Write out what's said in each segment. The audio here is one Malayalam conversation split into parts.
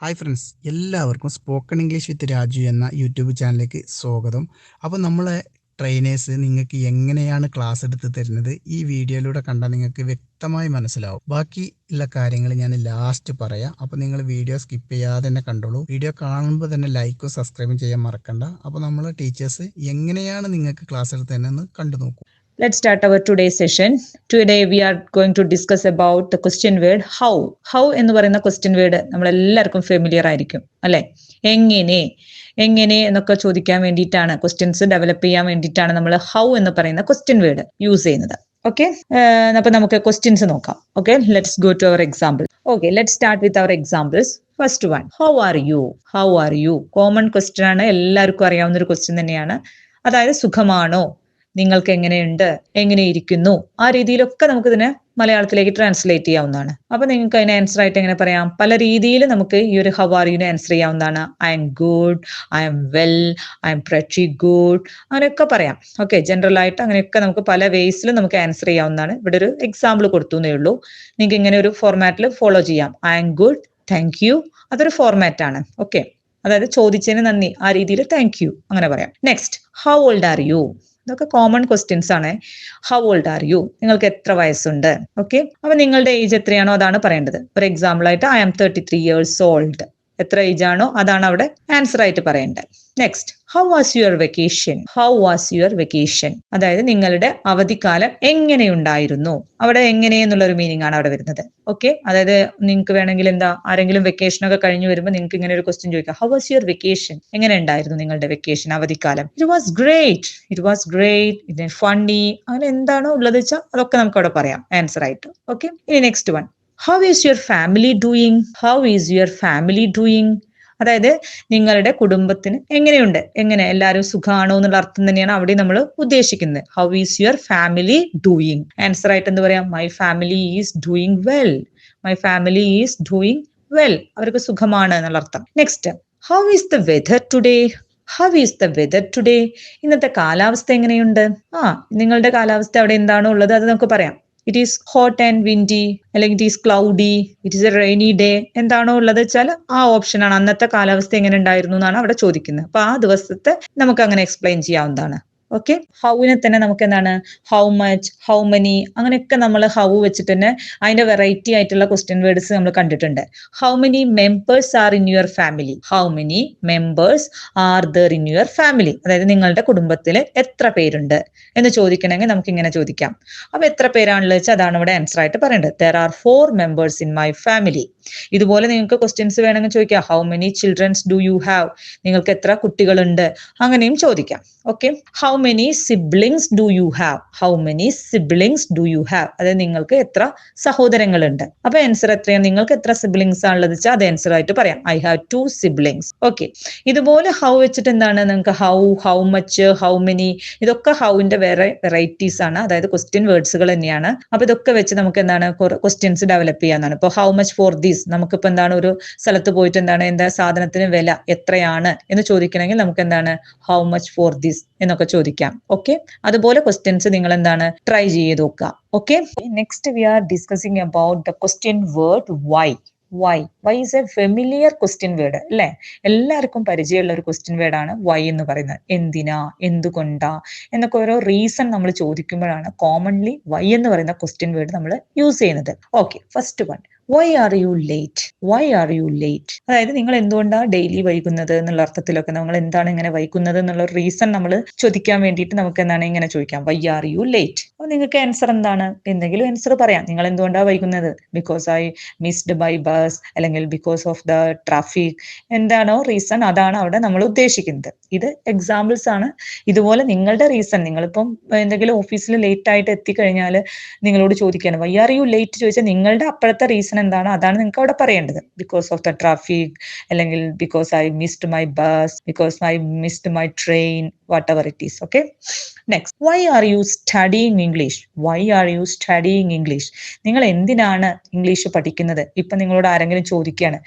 ഹായ് ഫ്രണ്ട്സ് എല്ലാവർക്കും സ്പോക്കൺ ഇംഗ്ലീഷ് വിത്ത് രാജു എന്ന യൂട്യൂബ് ചാനലിലേക്ക് സ്വാഗതം. അപ്പോൾ നമ്മളെ ട്രെയിനേഴ്സ് നിങ്ങൾക്ക് എങ്ങനെയാണ് ക്ലാസ് എടുത്ത് തരുന്നത്? ഈ വീഡിയോയിലൂടെ കണ്ടാൽ നിങ്ങൾക്ക് വ്യക്തമായി മനസ്സിലാവും. ബാക്കി ഉള്ള കാര്യങ്ങൾ ഞാൻ ലാസ്റ്റ് പറയാം. അപ്പോൾ നിങ്ങൾ വീഡിയോ സ്കിപ്പ് ചെയ്യാതെ തന്നെ കണ്ടോളൂ. വീഡിയോ കാണുമ്പോൾ തന്നെ ലൈക്കും സബ്സ്ക്രൈബും ചെയ്യാൻ മറക്കണ്ട. അപ്പോൾ നമ്മൾ ടീച്ചേഴ്സ് എങ്ങനെയാണ് നിങ്ങൾക്ക് ക്ലാസ് എടുത്ത് തരുന്നതെന്ന് കണ്ടു നോക്കൂ. Let's start our today's session. Today we are going to discuss about the question word how. How എന്ന് പറയുന്ന question word നമ്മൾ എല്ലാവർക്കും ഫെമിലിയർ ആയിരിക്കും അല്ലെ? എങ്ങനെ? എങ്ങനെ എന്നൊക്കെ ചോദിക്കാൻ വേണ്ടിയിട്ടാണ് ക്വസ്റ്റ്യൻസ് ഡെവലപ്പ് ചെയ്യാൻ വേണ്ടിയിട്ടാണ് നമ്മൾ ഹൗ എന്ന് പറയുന്ന ക്വസ്റ്റ്യൻ വേർഡ് യൂസ് ചെയ്യുന്നത്. ഓക്കെ അപ്പൊ നമുക്ക് ക്വസ്റ്റ്യൻസ് നോക്കാം. Okay let's go to our example okay let start with our examples first one how are you how are you common question ആണ് എല്ലാവർക്കും അറിയാവുന്ന ഒരു ക്വസ്റ്റ്യൻ തന്നെയാണ്. അതായത് സുഖമാണോ? നിങ്ങൾക്ക് എങ്ങനെയുണ്ട് എങ്ങനെ ഇരിക്കുന്നു? ആ രീതിയിലൊക്കെ നമുക്ക് ഇതിനെ മലയാളത്തിലേക്ക് ട്രാൻസ്ലേറ്റ് ചെയ്യാവുന്നതാണ്. അപ്പൊ നിങ്ങൾക്ക് അതിന് ആൻസർ ആയിട്ട് എങ്ങനെ പറയാം? പല രീതിയിൽ നമുക്ക് ഈ ഒരു ഹൗ ആൻസർ ചെയ്യാവുന്നതാണ്. I'm good I'm well I'm pretty good അങ്ങനെയൊക്കെ പറയാം. ഓക്കെ ജനറൽ ആയിട്ട് അങ്ങനെയൊക്കെ നമുക്ക് പല വേസിലും നമുക്ക് ആൻസർ ചെയ്യാവുന്നതാണ്. ഇവിടെ ഒരു എക്സാമ്പിൾ കൊടുത്തു എന്നേ ഉള്ളൂ. നിങ്ങൾക്ക് ഇങ്ങനെ ഒരു ഫോർമാറ്റിൽ ഫോളോ ചെയ്യാം. I'm good thank you അതൊരു ആണ്. ഓക്കെ അതായത് ചോദിച്ചതിന് നന്ദി. ആ രീതിയിൽ താങ്ക് യു അങ്ങനെ പറയാം. Next how old are you ഇതൊക്കെ കോമൺ ക്വസ്റ്റ്യൻസ് ആണ്. ഹൗ ഓൾഡ് ആർ യു നിങ്ങൾക്ക് എത്ര വയസ്സുണ്ട്? ഓക്കെ അപ്പൊ നിങ്ങളുടെ ഏജ് എത്രയാണോ അതാണ് പറയേണ്ടത്. ഫോർ എക്സാമ്പിൾ ആയിട്ട് I am thirty three years old എത്ര ഏജ് ആണോ അതാണ് അവിടെ ആൻസർ ആയിട്ട് പറയേണ്ടത്. Next how was your vacation how was your vacation അതായത് നിങ്ങളുടെ അവധിക്കാലം എങ്ങനെയുണ്ടായിരുന്നു? അവിടെ എങ്ങനെ എന്നുള്ള ഒരു മീനിങ് ആണ് അവിടെ വരുന്നത്. ഓക്കെ അതായത് നിങ്ങൾക്ക് വേണമെങ്കിൽ എന്താ ആരെങ്കിലും വെക്കേഷൻ ഒക്കെ കഴിഞ്ഞു വരുമ്പോൾ നിങ്ങൾക്ക് ഇങ്ങനെ ഒരു ക്വസ്റ്റ്യൻ ചോദിക്കാം. ഹൗ വാസ് യുവർ വെക്കേഷൻ എങ്ങനെ ഉണ്ടായിരുന്നു നിങ്ങളുടെ വെക്കേഷൻ അവധിക്കാലം? It was great it was great it funny അങ്ങനെ എന്താണോ ഉള്ളത് വെച്ചാൽ അതൊക്കെ നമുക്ക് അവിടെ പറയാം. ആൻസർ ആയിട്ട്. ഓക്കെ ഇനി next one how is your family doing how is your family doing അതായത് നിങ്ങളുടെ കുടുംബത്തിന് എങ്ങനെയുണ്ട്? എങ്ങനെ? എല്ലാവരും സുഖമാണോ എന്നുള്ള അർത്ഥം തന്നെയാണ് അവിടെ നമ്മൾ ഉദ്ദേശിക്കുന്നത്. How is your family doing answer ആയിട്ട് എന്ത് പറയാം? My family is doing well my family is doing well അവർക്ക് സുഖമാണ് എന്നുള്ള അർത്ഥം. Next how is the weather today how is the weather today ഇന്നത്തെ കാലാവസ്ഥ എങ്ങനെയുണ്ട്? ആ നിങ്ങളുടെ കാലാവസ്ഥ അവിടെ എന്താണോ ഉള്ളത് അത് നമുക്ക് പറയാം. It is hot and windy അല്ലെങ്കിൽ it is cloudy it is a rainy day എന്താണോ ഉള്ളത് വെച്ചാൽ ആ ഓപ്ഷൻ ആണ്. അന്നത്തെ കാലാവസ്ഥ എങ്ങനെ ഉണ്ടായിരുന്നു എന്നാണ് അവിടെ ചോദിക്കുന്നത്. അപ്പൊ ആ ദിവസത്തെ നമുക്ക് അങ്ങനെ എക്സ്പ്ലെയിൻ ചെയ്യാവുന്നതാണ്. ഓക്കെ ഹൗവിനെ തന്നെ നമുക്ക് എന്താണ് ഹൗ മച്ച് ഹൗ മെനി അങ്ങനെയൊക്കെ നമ്മൾ ഹൗ വെച്ചിട്ട് തന്നെ അതിന്റെ വെറൈറ്റി ആയിട്ടുള്ള ക്വസ്റ്റ്യൻ വേർഡ്സ് നമ്മൾ കണ്ടിട്ടുണ്ട്. How many members are in your family how many members are there in your family അതായത് നിങ്ങളുടെ കുടുംബത്തിൽ എത്ര പേരുണ്ട് എന്ന് ചോദിക്കണമെങ്കിൽ നമുക്ക് ഇങ്ങനെ ചോദിക്കാം. അപ്പൊ എത്ര പേരാണുള്ളത് വെച്ചാൽ അതാണ് ഇവിടെ ആൻസർ ആയിട്ട് പറയേണ്ടത്. There are four members in my family ഇതുപോലെ നിങ്ങൾക്ക് ക്വസ്റ്റ്യൻസ് വേണമെങ്കിൽ ചോദിക്കാം. How many childrens do you have നിങ്ങൾക്ക് എത്ര കുട്ടികളുണ്ട്? അങ്ങനെയും ചോദിക്കാം. Okay how many siblings do you have how many siblings do you have അതായത് നിങ്ങൾക്ക് എത്ര സഹോദരങ്ങളുണ്ട്? അപ്പൊ ആൻസർ എത്രയാണ്? നിങ്ങൾക്ക് എത്ര സിബ്ലിങ്സ് ആണുള്ളത് വെച്ചാൽ അത് ആൻസർ ആയിട്ട് പറയാം. I have two siblings okay ഇതുപോലെ ഹൗ വെച്ചിട്ട് എന്താണ്? നിങ്ങൾക്ക് how how much how many ഇതൊക്കെ ഹൗവിന്റെ വേറെ വെറൈറ്റീസ് ആണ്. അതായത് ക്വസ്റ്റ്യൻ വേർഡ്സുകൾ തന്നെയാണ്. അപ്പൊ ഇതൊക്കെ വെച്ച് നമുക്ക് എന്താണ്? ക്വസ്റ്റ്യൻസ് ഡെവലപ്പ് ചെയ്യാന്നാണ് ഇപ്പൊ ഹൗ മച്ച് ഫോർ ദീസ് നമുക്കിപ്പോ എന്താണ്? ഒരു സ്ഥലത്ത് പോയിട്ട് എന്താണ്? എന്താ സാധനത്തിന് വില എത്രയാണ്? എന്ന് ചോദിക്കണമെങ്കിൽ നമുക്ക് എന്താണ്? ഹൗ മച്ച് ഫോർ ദീസ് എന്നൊക്കെ ചോദിക്കാം. ഓക്കെ അതുപോലെ ക്വസ്റ്റ്യൻസ് നിങ്ങൾ എന്താണ് ട്രൈ ചെയ്ത് നോക്കുക. Okay next we are discussing about the question word why why why is a familiar question word അല്ലെ? എല്ലാവർക്കും പരിചയമുള്ള ഒരു ക്വസ്റ്റ്യൻ വേർഡാണ് വൈ എന്ന് പറയുന്നത്. എന്തിനാ? എന്തുകൊണ്ടാ? എന്നൊക്കെ ഓരോ റീസൺ നമ്മൾ ചോദിക്കുമ്പോഴാണ് കോമൺലി വൈ എന്ന് പറയുന്ന ക്വസ്റ്റ്യൻ വേർഡ് നമ്മൾ യൂസ് ചെയ്യുന്നത്. Okay first one why are you late why are you late അതായത് നിങ്ങൾ എന്തുകൊണ്ടാണ് ഡെയിലി വൈകുന്നത് എന്നുള്ള അർത്ഥത്തിലൊക്കെ നമ്മൾ എന്താണ് ഇങ്ങനെ വൈകുന്നത് എന്നുള്ള റീസൺ നമ്മൾ ചോദിക്കാൻ വേണ്ടിയിട്ട് നമുക്ക് എന്താണ് ഇങ്ങനെ ചോദിക്കാം. വൈ ആർ യു ലേറ്റ് അപ്പൊ നിങ്ങൾക്ക് ആൻസർ എന്താണ്? എന്തെങ്കിലും ആൻസർ പറയാം. നിങ്ങൾ എന്തുകൊണ്ടാണ് വൈകുന്നത്? Because I missed by bus അല്ലെങ്കിൽ ബിക്കോസ് ഓഫ് ദ ട്രാഫിക് എന്താണോ റീസൺ അതാണ് അവിടെ നമ്മൾ ഉദ്ദേശിക്കുന്നത്. ഇത് എക്സാമ്പിൾസ് ആണ്. ഇതുപോലെ നിങ്ങളുടെ റീസൺ നിങ്ങളിപ്പം എന്തെങ്കിലും ഓഫീസിൽ ലേറ്റ് ആയിട്ട് എത്തിക്കഴിഞ്ഞാൽ നിങ്ങളോട് ചോദിക്കുകയാണ്. വൈ ആർ യു ലേറ്റ് ചോദിച്ചാൽ നിങ്ങളുടെ അപ്പോഴത്തെ റീസൺ എന്താണ് അതാണ് നിങ്ങൾക്ക് അവിടെ പറയേണ്ടത്. ബിക്കോസ് ഓഫ് ദ ട്രാഫിക് അല്ലെങ്കിൽ because I missed my bus because I missed my train whatever it is okay next why are you studying English why are you studying English നിങ്ങൾ എന്തിനാണ് ഇംഗ്ലീഷ് പഠിക്കുന്നത്? ഇപ്പൊ നിങ്ങളോട് ആരെങ്കിലും ചോദിക്കുകയാണ്.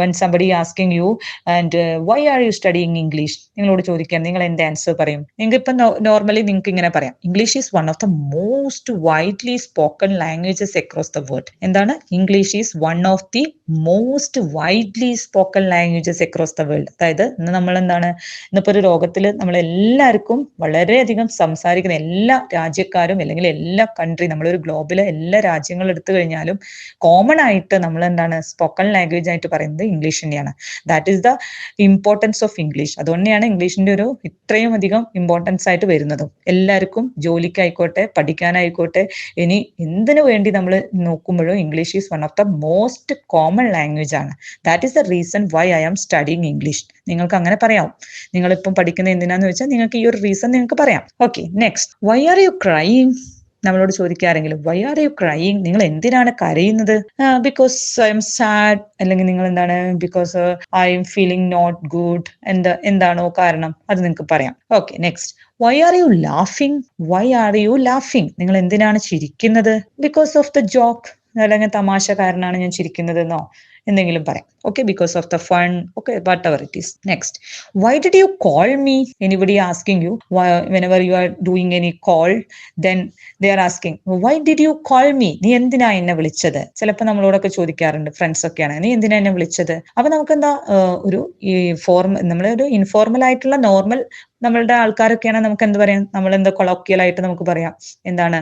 One somebody asking you and why are you studying English നിങ്ങളോട് ചോദിക്കാൻ നിങ്ങൾ എന്ത് ആൻസർ പറയും? നിങ്ങൾക്ക് ഇപ്പൊ നോർമലി നിങ്ങൾക്ക് ഇങ്ങനെ പറയാം. English is one of the most widely spoken languages across the world എന്താണ്? English is one of the most widely spoken languages across the world അതായത് ഇന്ന് നമ്മൾ എന്താണ് ഇന്നിപ്പോ ഒരു ലോകത്തിൽ നമ്മൾ എല്ലാവർക്കും വളരെയധികം സംസാരിക്കുന്ന എല്ലാ രാജ്യക്കാരും അല്ലെങ്കിൽ എല്ലാ കൺട്രി നമ്മളൊരു ഗ്ലോബിലെ എല്ലാ രാജ്യങ്ങളും എടുത്തു കഴിഞ്ഞാലും കോമൺ ആയിട്ട് നമ്മൾ എന്താണ് സ്പോക്കൺ ലാംഗ്വേജ് ആയിട്ട് പറയുന്നത് ഇംഗ്ലീഷ് തന്നെയാണ്. That is the importance of English അതുകൊണ്ടാണ് ഇംഗ്ലീഷിന്റെ ഒരു ഇത്രയും അധികം ഇമ്പോർട്ടൻസ് ആയിട്ട് വരുന്നതും. എല്ലാവർക്കും ജോലിക്കായിക്കോട്ടെ പഠിക്കാനായിക്കോട്ടെ ഇനി എന്തിനു വേണ്ടി നമ്മൾ നോക്കുമ്പോഴും English is one of the most common language ആണ്. That is the reason why I am studying English നിങ്ങൾക്ക് അങ്ങനെ പറയാം. നിങ്ങളിപ്പം പഠിക്കുന്ന എന്തിനാന്ന് വെച്ചാൽ നിങ്ങൾക്ക് ഈ ഒരു റീസൺ നിങ്ങൾക്ക് പറയാം. Okay next why are you crying നമ്മളോട് ചോദിക്കാറെങ്കിലും വൈ ആർ യു ക്രൈയിങ് നിങ്ങൾ എന്തിനാണ് കരയുന്നത്? ബിക്കോസ് ഐ എം സാഡ് അല്ലെങ്കിൽ നിങ്ങൾ എന്താണ്? Because I'm feeling not good എന്താ എന്താണോ കാരണം? അത് നിങ്ങൾക്ക് പറയാം. Okay next why are you laughing why are you laughing നിങ്ങൾ എന്തിനാണ് ചിരിക്കുന്നത്? ബിക്കോസ് ഓഫ് ദ ജോക്ക് അല്ലെങ്കിൽ തമാശ കാരണമാണ് ഞാൻ ചിരിക്കുന്നത് എന്നോ എന്തെങ്കിലും പറയാം. Okay because of the fun okay whatever it is next why did you call me anybody asking you whenever you are doing any call then they are asking why did you call me നീ എന്തിനാ എന്നെ വിളിച്ചത്? ചിലപ്പോൾ നമ്മളോടൊക്കെ ചോദിക്കാറുണ്ട് ഫ്രണ്ട്സ് ഒക്കെയാണ് നീ എന്തിനാ എന്നെ വിളിച്ചത്? അപ്പൊ നമുക്ക് എന്താ ഒരു ഈ ഫോർമ നമ്മളൊരു ഇൻഫോർമൽ ആയിട്ടുള്ള നോർമൽ നമ്മളുടെ ആൾക്കാരൊക്കെയാണ് നമുക്ക് എന്ത് പറയാം? നമ്മൾ എന്താ കൊളോക്കിയലായിട്ട് നമുക്ക് പറയാം? എന്താണ്?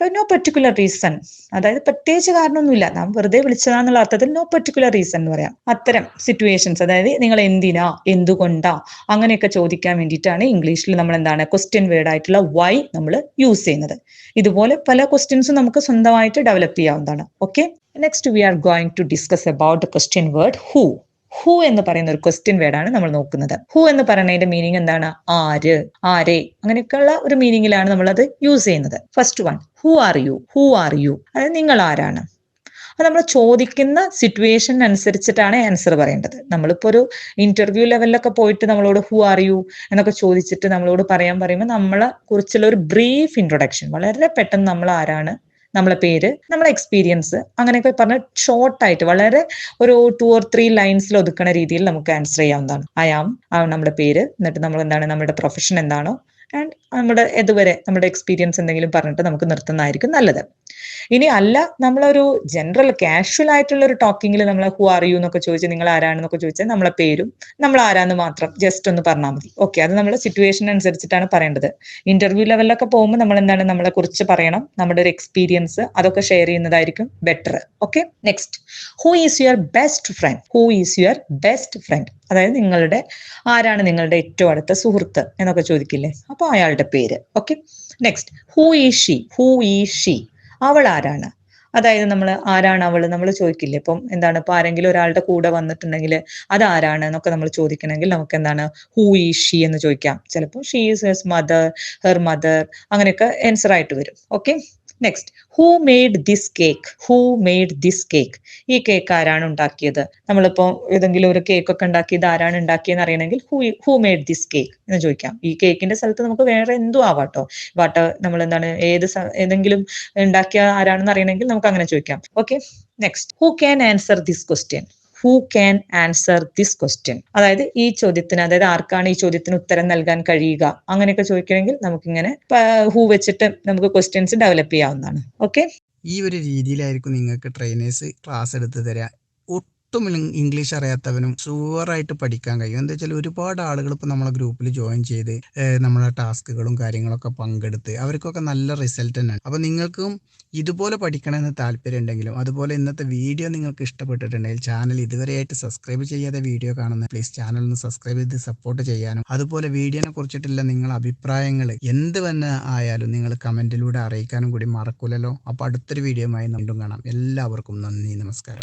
നോ പെർട്ടിക്കുലർ റീസൺ അതായത് പ്രത്യേകിച്ച് കാരണമൊന്നുമില്ല. നാം വെറുതെ വിളിച്ചതാന്നുള്ള അർത്ഥത്തിൽ നോ പെർട്ടിക്കുലർ റീസൺ എന്ന് പറയാം. അത്തരം സിറ്റുവേഷൻസ് അതായത് നിങ്ങൾ എന്തിനാ എന്തുകൊണ്ടാ അങ്ങനെയൊക്കെ ചോദിക്കാൻ വേണ്ടിയിട്ടാണ് ഇംഗ്ലീഷിൽ നമ്മൾ എന്താണ് ക്വസ്റ്റ്യൻ വേർഡ് ആയിട്ടുള്ള വൈ നമ്മൾ യൂസ് ചെയ്യുന്നത്. ഇതുപോലെ പല ക്വസ്റ്റ്യൻസും നമുക്ക് സ്വന്തമായിട്ട് ഡെവലപ്പ് ചെയ്യാവുന്നതാണ്. Okay next we are going to discuss about the question word who who എന്ന് പറയുന്ന ഒരു ക്വസ്റ്റ്യൻ വേർഡാണ് നമ്മൾ നോക്കുന്നത്. ഹു എന്ന് പറയുന്നതിന്റെ മീനിങ് എന്താണ്? ആര് ആരെ. അങ്ങനെയൊക്കെയുള്ള ഒരു മീനിങ്ങിലാണ് നമ്മൾ അത് യൂസ് ചെയ്യുന്നത്. First one who are you who are you അതായത് നിങ്ങൾ ആരാണ്? അത് നമ്മൾ ചോദിക്കുന്ന സിറ്റുവേഷൻ അനുസരിച്ചിട്ടാണ് ആൻസർ പറയേണ്ടത്. നമ്മളിപ്പോ ഒരു ഇന്റർവ്യൂ ലെവലിലൊക്കെ പോയിട്ട് നമ്മളോട് ഹു ആർ യു എന്നൊക്കെ ചോദിച്ചിട്ട് നമ്മളോട് പറയാൻ പറയുമ്പോൾ നമ്മളെ കുറിച്ചുള്ള ഒരു ബ്രീഫ് ഇൻട്രൊഡക്ഷൻ വളരെ പെട്ടെന്ന് നമ്മൾ ആരാണ് നമ്മളെ പേര് നമ്മളെ എക്സ്പീരിയൻസ് അങ്ങനെയൊക്കെ പറഞ്ഞ ഷോർട്ടായിട്ട് വളരെ ഒരു ടു ഓർ ത്രീ ലൈൻസിൽ ഒതുക്കുന്ന രീതിയിൽ നമുക്ക് ആൻസർ ചെയ്യാവുന്നതാണ്. അയാം നമ്മുടെ പേര് എന്നിട്ട് നമ്മൾ എന്താണ് നമ്മുടെ പ്രൊഫഷൻ എന്താണോ ആൻഡ് നമ്മുടെ ഇതുവരെ നമ്മുടെ എക്സ്പീരിയൻസ് എന്തെങ്കിലും പറഞ്ഞിട്ട് നമുക്ക് നിർത്തുന്നതായിരിക്കും നല്ലത്. ഇനി അല്ല നമ്മളൊരു ജനറൽ കാഷ്വൽ ആയിട്ടുള്ള ഒരു ടോക്കിങ്ങിൽ നമ്മൾ ഹു ആർ യു എന്നൊക്കെ ചോദിച്ചാൽ നിങ്ങൾ ആരാണെന്നൊക്കെ ചോദിച്ചാൽ നമ്മളെ പേരും നമ്മൾ ആരാന്ന് മാത്രം ജസ്റ്റ് ഒന്ന് പറഞ്ഞാൽ മതി. ഓക്കെ അത് നമ്മുടെ സിറ്റുവേഷൻ അനുസരിച്ചിട്ടാണ് പറയേണ്ടത്. ഇന്റർവ്യൂ ലെവലിലൊക്കെ പോകുമ്പോൾ നമ്മൾ എന്താണ് നമ്മളെ കുറിച്ച് പറയണം നമ്മുടെ ഒരു എക്സ്പീരിയൻസ് അതൊക്കെ ഷെയർ ചെയ്യുന്നതായിരിക്കും better okay next who is your best friend who is your best friend അതായത് നിങ്ങളുടെ ആരാണ് നിങ്ങളുടെ ഏറ്റവും അടുത്ത സുഹൃത്ത് എന്നൊക്കെ ചോദിക്കില്ലേ? അപ്പൊ അയാളുടെ പേര്. Okay next who is she who is she അവൾ ആരാണ്? അതായത് നമ്മൾ ആരാണ് അവൾ നമ്മൾ ചോദിക്കില്ലേ? ഇപ്പം എന്താണ്? ഇപ്പൊ ആരെങ്കിലും ഒരാളുടെ കൂടെ വന്നിട്ടുണ്ടെങ്കിൽ അതാരാണ് എന്നൊക്കെ നമ്മൾ ചോദിക്കണമെങ്കിൽ നമുക്ക് എന്താണ് ഹൂ ഈ ഷീ എന്ന് ചോദിക്കാം. ചിലപ്പോൾ she is his mother her mother അങ്ങനെയൊക്കെ ആൻസർ ആയിട്ട് വരും. Okay next who made this cake who made this cake ഈ കേക്ക് ആരാണ് ഉണ്ടാക്കിയത്? നമ്മളിപ്പോ ഏതെങ്കിലും ഒരു കേക്ക് ഒക്കെ ഉണ്ടാക്കിയത് ആരാണ് ഉണ്ടാക്കിയെന്ന് അറിയണമെങ്കിൽ who who made this cake എന്ന് ചോദിക്കാം. ഈ കേക്കിന്റെ സ്ഥലത്ത് നമുക്ക് വേറെ എന്തും ആവാട്ടോ വാട്ട് നമ്മൾ എന്താണ് ഏത് ഏതെങ്കിലും ഉണ്ടാക്കിയ ആരാണെന്ന് അറിയണമെങ്കിൽ നമുക്ക് അങ്ങനെ ചോദിക്കാം. Okay next who can answer this question who can answer this question അതായത് ഈ ചോദ്യത്തിന് അതായത് ആർക്കാണ് ഈ ചോദ്യത്തിന് ഉത്തരം നൽകാൻ കഴിയുക? അങ്ങനെയൊക്കെ ചോദിക്കണമെങ്കിൽ നമുക്കിങ്ങനെ ഹൂ വെച്ചിട്ട് നമുക്ക് ക്വസ്റ്റ്യൻസ് ഡെവലപ്പ് ചെയ്യാവുന്നതാണ്. ഓക്കെ ഈ ഒരു രീതിയിലായിരിക്കും നിങ്ങൾക്ക് ട്രെയിനേഴ്സ് ക്ലാസ് എടുത്ത് തരിക ഒട്ടും ഇംഗ്ലീഷ് അറിയാത്തവനും സൂവറായിട്ട് പഠിക്കാൻ കഴിയും. എന്താ വെച്ചാൽ ഒരുപാട് ആളുകൾ ഇപ്പോൾ നമ്മളെ ഗ്രൂപ്പിൽ ജോയിൻ ചെയ്ത് നമ്മളെ ടാസ്കുകളും കാര്യങ്ങളൊക്കെ പങ്കെടുത്ത് അവർക്കൊക്കെ നല്ല റിസൾട്ട് തന്നെയാണ്. അപ്പോൾ നിങ്ങൾക്കും ഇതുപോലെ പഠിക്കണമെന്ന് താല്പര്യം ഉണ്ടെങ്കിലും അതുപോലെ ഇന്നത്തെ വീഡിയോ നിങ്ങൾക്ക് ഇഷ്ടപ്പെട്ടിട്ടുണ്ടെങ്കിൽ ചാനൽ ഇതുവരെയായിട്ട് സബ്സ്ക്രൈബ് ചെയ്യാതെ വീഡിയോ കാണുന്ന പ്ലീസ് ചാനൽ ഒന്ന് സബ്സ്ക്രൈബ് ചെയ്ത് സപ്പോർട്ട് ചെയ്യാനും അതുപോലെ വീഡിയോനെ കുറിച്ചിട്ടുള്ള നിങ്ങളുടെ അഭിപ്രായങ്ങൾ എന്ത് തന്നെ ആയാലും നിങ്ങൾ കമന്റിലൂടെ അറിയിക്കാനും കൂടി മറക്കൂലല്ലോ. അപ്പോൾ അടുത്തൊരു വീഡിയോയുമായി വീണ്ടും കാണാം. എല്ലാവർക്കും നന്ദി നമസ്കാരം.